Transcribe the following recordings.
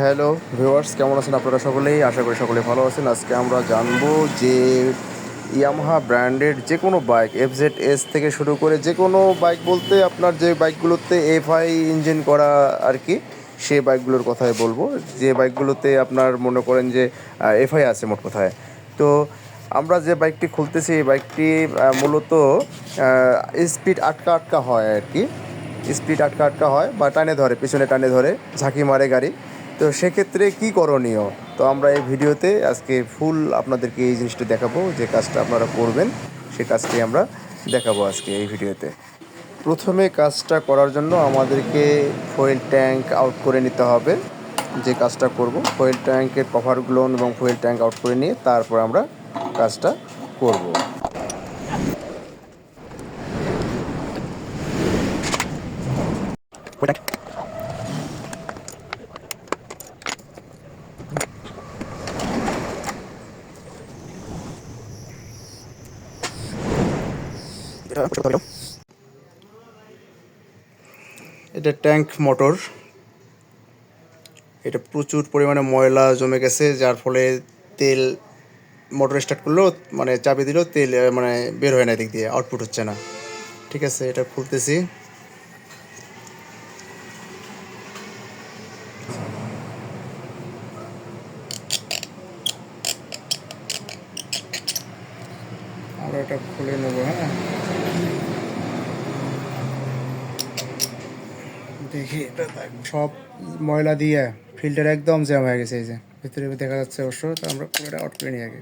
Hello viewers, কেমন আছেন আপনারা সকলেই? আশা করি সকলে ভালো আছেন। আজকে আমরা জানব যে ইয়ামাহা ব্র্যান্ডেড যে কোনো বাইক এফজেড এস থেকে শুরু করে যে কোনো বাইক বলতে আপনার যে বাইকগুলোতে এফআই ইঞ্জিন করা আর কি সেই বাইকগুলোর কথাই বলব। যে বাইকগুলোতে আপনার মনে করেন যে এফআই আছে মোট কথায়। তো আমরা যে বাইকটি খুলতেছি, এই বাইকটি মূলত স্পিড আটকা আটকা হয় আর কি। স্পিড আটকা আটকা হয় বা টানে ধরে, পিছনে টানে ধরে, ঝাঁকি মারে গাড়ি। তো সেক্ষেত্রে কি করণীয়? তো আমরা এই ভিডিওতে আজকে ফুল আপনাদেরকে এই জিনিসটা দেখাবো, যে কাজটা আপনারা করবেন, সে কাজটি আমরা দেখাবো আজকে এই ভিডিওতে। প্রথমে কাজটা করার জন্য আমাদেরকে ফয়েল ট্যাঙ্ক আউট করে নিতে হবে, যে কাজটা করব। ফয়েল ট্যাঙ্কের কভারগুলো এবং ফয়েল ট্যাঙ্ক আউট করে নিয়ে তারপর আমরা কাজটা করব। এটা ট্যাঙ্ক মোটর। এটা প্রচুর পরিমাণে ময়লা জমে গেছে, যার ফলে তেল মোটর স্টার্ট করলেও মানে চাবি দিলেও তেল মানে বের হয় না এদিক দিয়ে আউটপুট হচ্ছে না। ঠিক আছে, এটা খুলতেছি। আমরা এটা খুলে নেব হ্যাঁ। দেখি সব ময়লা দিয়ে ফিল্টার একদম জ্যাম হয়ে গেছে, এই যে। ভিতরে দেখা যাচ্ছে অবশ্য, তো আমরা পুরোটা আউট করে নিই আগে।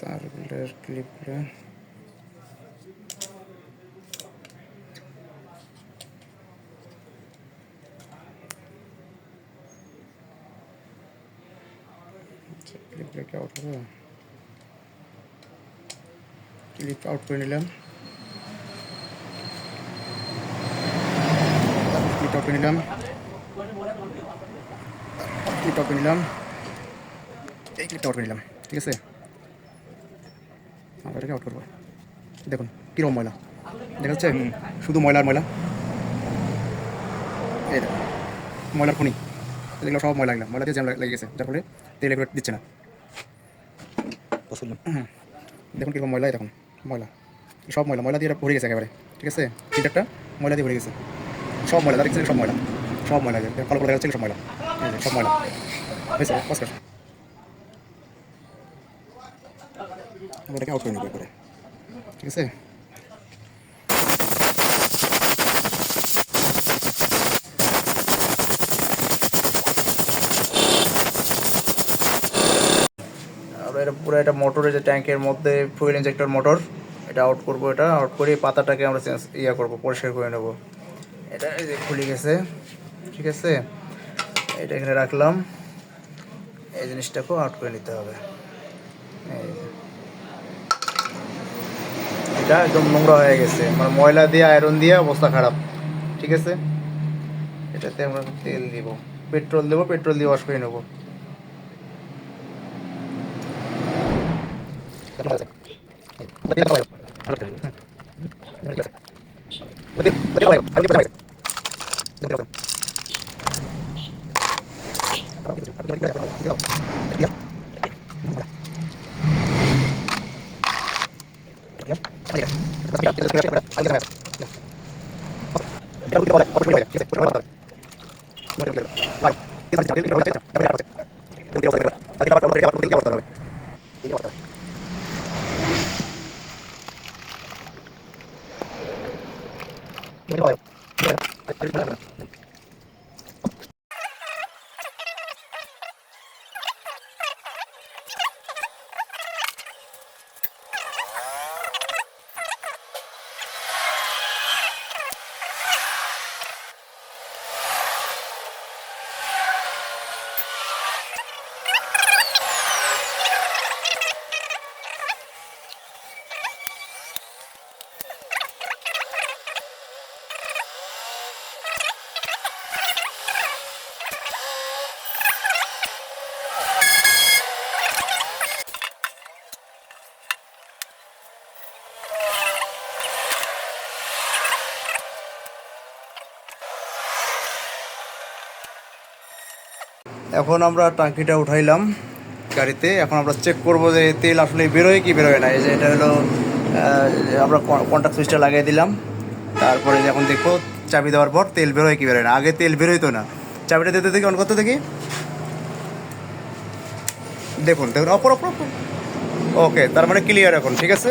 তার ফিল্টার ক্লিপ করে ক্লিপ আউট হবে ক্লিপ আউট করে নিলাম। করে নিলাম। আউট করে নিলাম। এই ক্লিপটা আউট করে নিলাম ঠিক আছে? আমরা এটাকে আউট করব। দেখুন কীরকম ময়লা। দেখা যাচ্ছে? শুধু ময়লা আর ময়লা। এই দেখুন ময়লার খনি। এগুলো সব ময়লা এগুলো ময়লা দিয়ে জ্যাম লেগে গেছে যার ফলে তেল এগুলো দিচ্ছে না। দেখুন কীরকম ময়লা দেখুন ময়লা। সব ময়লা ময়লা দিয়ে ভরে গেছে একেবারে ঠিক আছে? ফিল্টারটা ময়লা দিয়ে ভরে গেছে। সব ময়লা দেখছেন সব ময়লা সব ময়লা করে দেখা সব ময়লা সব ময়লা। হয়েছে আউট করে নেব ঠিক আছে? এটা পুরো এটা মোটরের যে ট্যাঙ্কের মধ্যে ফুয়েল ইঞ্জেক্টর মোটর এটা আউট করব এটা আউট করে পাতাটাকে আমরা চেঞ্জ ইয়া করব, পরিষ্কার করে নেব। এটা এই যে খুলে গেছে, ঠিক আছে? এটা এখানে রাখলাম। এই জিনিসটাকেও আউট করে নিতে হবে। এটা একদম নোংরা হয়ে গেছে। মানে ময়লা দিয়ে আয়রন দিয়ে অবস্থা খারাপ, ঠিক আছে? এটাতে আমরা তেল দিব। পেট্রোল দেবো পেট্রোল দিয়ে ওয়াশ করে নেব। Gracias. Gracias. 这个地有这个地有没有。এখন আমরা টাঙ্কিটা উঠাইলাম গাড়িতে। এখন আমরা চেক করব যে তেল আসলে বেরোয় কি বেরোয় না। এই যে এটা হলো আমরা কন্ট্যাক্ট সুইচটা লাগিয়ে দিলাম। তারপরে যখন দেখব চাবি দেওয়ার পর তেল বেরোয় কি বেরোয় না। আগে তেল বেরোইতো না। চাবিটা দিতে দেখি, অন করতে দেখি। দেখুন দেখুন, অপর অপর ওকে তার মানে ক্লিয়ার এখন, ঠিক আছে?